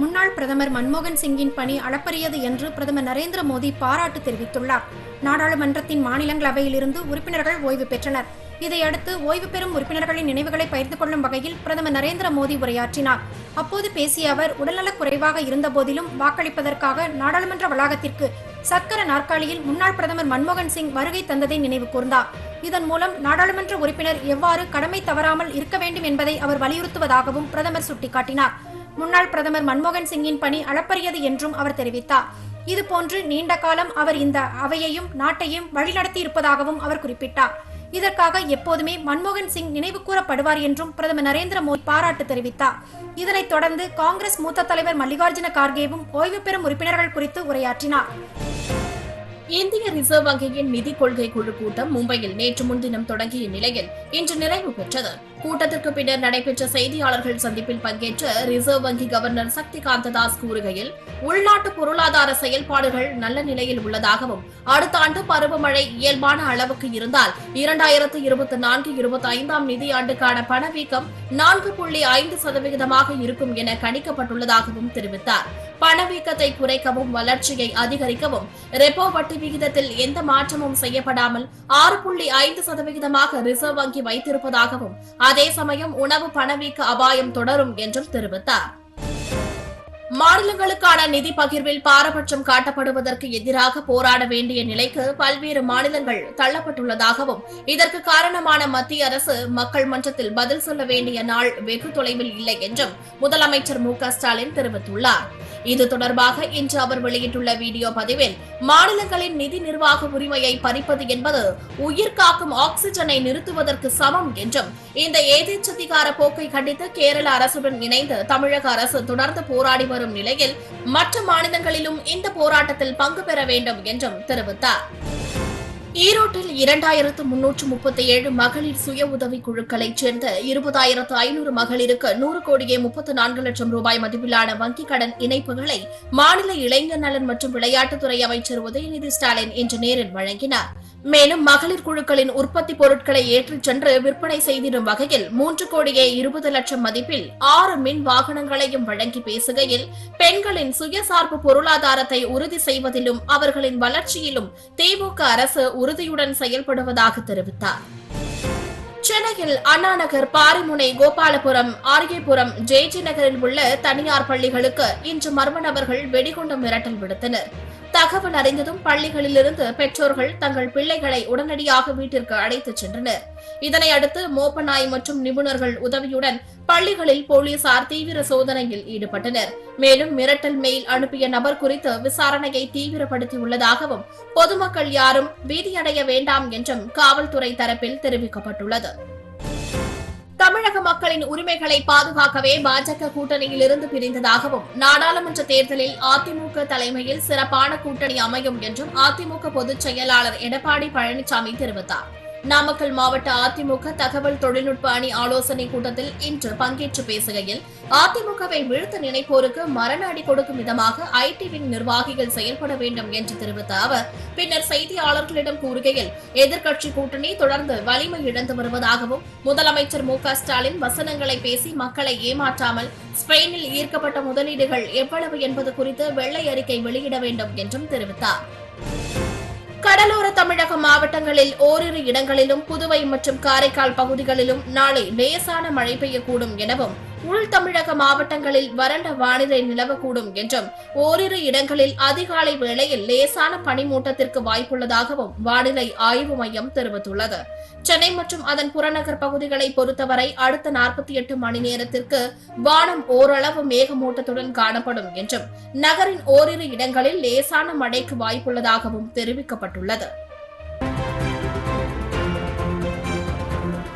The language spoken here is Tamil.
முன்னாள் பிரதமர் மன்மோகன் சிங்கின் பணி அளப்பரியது என்று பிரதமர் நரேந்திர மோடி பாராட்டு தெரிவித்துள்ளார். நாடாளுமன்றத்தின் மாநிலங்களவையிலிருந்து உறுப்பினர்கள் ஓய்வு பெற்றனர். இதையடுத்து ஓய்வு பெறும் உறுப்பினர்களின் நினைவுகளை பகிர்ந்து கொள்ளும் வகையில் பிரதமர் நரேந்திர மோடி உரையாற்றினார். அப்போது பேசிய அவர் உடல்நலக் குறைவாக இருந்தபோதிலும் வாக்களிப்பதற்காக நாடாளுமன்ற வளாகத்திற்கு சக்கர நாற்காலியில் முன்னாள் பிரதமர் மன்மோகன் சிங் வருகை தந்ததை நினைவு கூர்ந்தார். இதன் மூலம் நாடாளுமன்ற உறுப்பினர் எவ்வாறு கடமை தவறாமல் இருக்க வேண்டும் என்பதை அவர் வலியுறுத்துவதாகவும் பிரதமர் சுட்டிக்காட்டினார். முன்னாள் பிரதமர் மன்மோகன் சிங்கின் பணி அளப்பரியது என்றும் அவர் தெரிவித்தார். இதுபோன்று நீண்ட காலம் அவர் இந்த அவையையும் நாட்டையும் வழிநடத்தி இருப்பதாகவும் அவர் குறிப்பிட்டார். இதற்காக எப்போதுமே மன்மோகன் சிங் நினைவு கூறப்படுவார் என்றும் பிரதமர் நரேந்திர மோடி பாராட்டு தெரிவித்தார். இதனைத் தொடர்ந்து காங்கிரஸ் மூத்த தலைவர் மல்லிகார்ஜுன கார்கேவும் ஓய்வு பெறும் உறுப்பினர்கள் குறித்து உரையாற்றினார். இந்திய ரிசர்வ் வங்கியின் நிதி கொள்கை குழு கூட்டம் மும்பையில் நேற்று முன்தினம் தொடங்கிய நிலையில் இன்று நிறைவு பெற்றது. கூட்டத்திற்கு பின்னர் நடைபெற்ற செய்தியாளர்கள் சந்திப்பில் பங்கேற்ற ரிசர்வ் வங்கி கவர்னர் சக்திகாந்த தாஸ் கூறுகையில் உள்நாட்டு பொருளாதார செயல்பாடுகள் நல்ல நிலையில் உள்ளதாகவும் அடுத்த ஆண்டு பருவமழை இயல்பான அளவுக்கு இருந்தால் இரண்டாயிரத்து இருபத்தி நான்கு இருபத்தி ஐந்தாம் நிதியாண்டுக்கான பணவீக்கம் நான்கு புள்ளி ஐந்து சதவிகிதமாக இருக்கும் என கணிக்கப்பட்டுள்ளதாகவும் தெரிவித்தார். பணவீக்கத்தை குறைக்கவும் வளர்ச்சியை அதிகரிக்கவும் ரெப்போ வட்டி விகிதத்தில் எந்த மாற்றமும் செய்யப்படாமல் ஆறு புள்ளி ஐந்து சதவிகிதமாக ரிசர்வ் வங்கி வைத்திருப்பதாகவும் அதே சமயம் உணவு பணவீக்க அபாயம் தொடரும் என்றும் தெரிவித்தார். மாநிலங்களுக்கான நிதி பகிர்வில் பாரபட்சம் காட்டப்படுவதற்கு எதிராக போராட வேண்டிய நிலைக்கு பல்வேறு மாநிலங்கள் தள்ளப்பட்டுள்ளதாகவும் இதற்கு காரணமான மத்திய அரசு மக்கள் மன்றத்தில் பதில் சொல்ல வேண்டிய நாள் வெகு தொலைவில் இல்லை என்றும் முதலமைச்சர் மு க ஸ்டாலின் தெரிவித்துள்ளார். இது தொடர்பாக இன்று அவர் வெளியிட்டுள்ள வீடியோ பதிவில் மாநிலங்களின் நிதி நிர்வாக உரிமையை பறிப்பது என்பது உயிர் காக்கும் ஆக்சிஜனை நிறுத்துவதற்கு சமம் என்றும் இந்த ஏதேச்சதிகார போக்கை கண்டித்து கேரள அரசுடன் இணைந்து தமிழக அரசு தொடர்ந்து போராடி வரும் நிலையில் மற்ற மாநிலங்களிலும் இந்த போராட்டத்தில் பங்கு பெற வேண்டும் என்றும் தெரிவித்தார். ஈரோட்டில் இரண்டாயிரத்து முன்னூற்று முப்பத்தி ஏழு மகளிர் சுய உதவி குழுக்களைச் சேர்ந்த இருபதாயிரத்து ஐநூறு மகளிருக்கு நூறு கோடியே முப்பத்து நான்கு லட்சம் ரூபாய் மதிப்பிலான வங்கிக் கடன் இணைப்புகளை மாநில இளைஞர் நலன் மற்றும் விளையாட்டுத்துறை அமைச்சர் உதயநிதி ஸ்டாலின் இன்று நேரில் வழங்கினார். மேலும் மகளிர் குழுக்களின் உற்பத்தி பொருட்களை ஏற்றிச் சென்று விற்பனை செய்திடும் வகையில் மூன்று கோடியே இருபது லட்சம் மதிப்பில் ஆறு மின் வாகனங்களையும் வழங்கி பேசுகையில் பெண்களின் சுயசார்பு பொருளாதாரத்தை உறுதி செய்வதிலும் அவர்களின் வளர்ச்சியிலும் திமுக அரசு உறுதியுடன் செயல்படுவதாக தெரிவித்தார். சென்னையில் அண்ணாநகர் பாரிமுனை கோபாலபுரம் ஆர்கேபுரம் ஜெய்ஜி நகரில் உள்ள தனியார் பள்ளிகளுக்கு இன்று மர்ம நபர்கள் வெடிகுண்டு மிரட்டல் விடுத்தனர். தகவல் அறிந்ததும் பள்ளிகளிலிருந்து பெற்றோர்கள் தங்கள் பிள்ளைகளை உடனடியாக வீட்டிற்கு அழைத்துச் சென்றனர். இதனை அடுத்து மோப்பநாய் மற்றும் நிபுணர்கள் உதவியுடன் பள்ளிகளில் போலீசார் தீவிர சோதனையில் ஈடுபட்டனர். மேலும் மிரட்டல் மெயில் அனுப்பிய நபர் குறித்து விசாரணையை தீவிரப்படுத்தியுள்ளதாகவும் பொதுமக்கள் யாரும் பீதியடைய வேண்டாம் என்றும் காவல்துறை தரப்பில் தெரிவிக்கப்பட்டுள்ளது. தமிழக மக்களின் உரிமைகளை பாதுகாக்கவே பாஜக கூட்டணியில் இருந்து பிரிந்ததாகவும் நாடாளுமன்ற தேர்தலில் அதிமுக தலைமையில் சிறப்பான கூட்டணி அமையும் என்றும் அதிமுக பொதுச் செயலாளர் எடப்பாடி பழனிசாமி தெரிவித்தார். நாமக்கல் மாவட்ட அதிமுக தகவல் தொழில்நுட்ப அணி ஆலோசனை கூட்டத்தில் இன்று பங்கேற்று பேசுகையில் அதிமுகவை வீழ்த்த நினைப்போருக்கு மரண அடி கொடுக்கும் விதமாக ஐடிவின் நிர்வாகிகள் செயல்பட வேண்டும் என்று தெரிவித்த அவர் பின்னர் செய்தியாளர்களிடம் கூறுகையில் எதிர்க்கட்சி கூட்டணி தொடர்ந்து வலிமை இழந்து வருவதாகவும் முதலமைச்சர் மு ஸ்டாலின் வசனங்களை பேசி மக்களை ஏமாற்றாமல் ஸ்பெயினில் ஈர்க்கப்பட்ட முதலீடுகள் எவ்வளவு என்பது குறித்து வெள்ளை அறிக்கை வெளியிட வேண்டும் என்றும் தெரிவித்தார். கடலோர தமிழக மாவட்டங்களில் ஓரிரு இடங்களிலும் புதுவை மற்றும் காரைக்கால் பகுதிகளிலும் நாளை லேசான மழை பெய்யக்கூடும் எனவும் உள் தமிழக மாவட்டங்களில் வறண்ட வானிலை நிலவக்கூடும் என்றும் ஓரிரு இடங்களில் அதிகாலை வேளையில் லேசான பனிமூட்டத்திற்கு வாய்ப்புள்ளதாகவும் வானிலை ஆய்வு மையம் தெரிவித்துள்ளது. சென்னை மற்றும் அதன் புறநகர் பகுதிகளை பொறுத்தவரை அடுத்த நாற்பத்தி எட்டு மணி நேரத்திற்கு வானம் ஓரளவு மேகமூட்டத்துடன் காணப்படும் என்றும் நகரின் ஓரிரு இடங்களில் லேசான மழைக்கு வாய்ப்புள்ளதாகவும் தெரிவிக்கப்பட்டுள்ளது.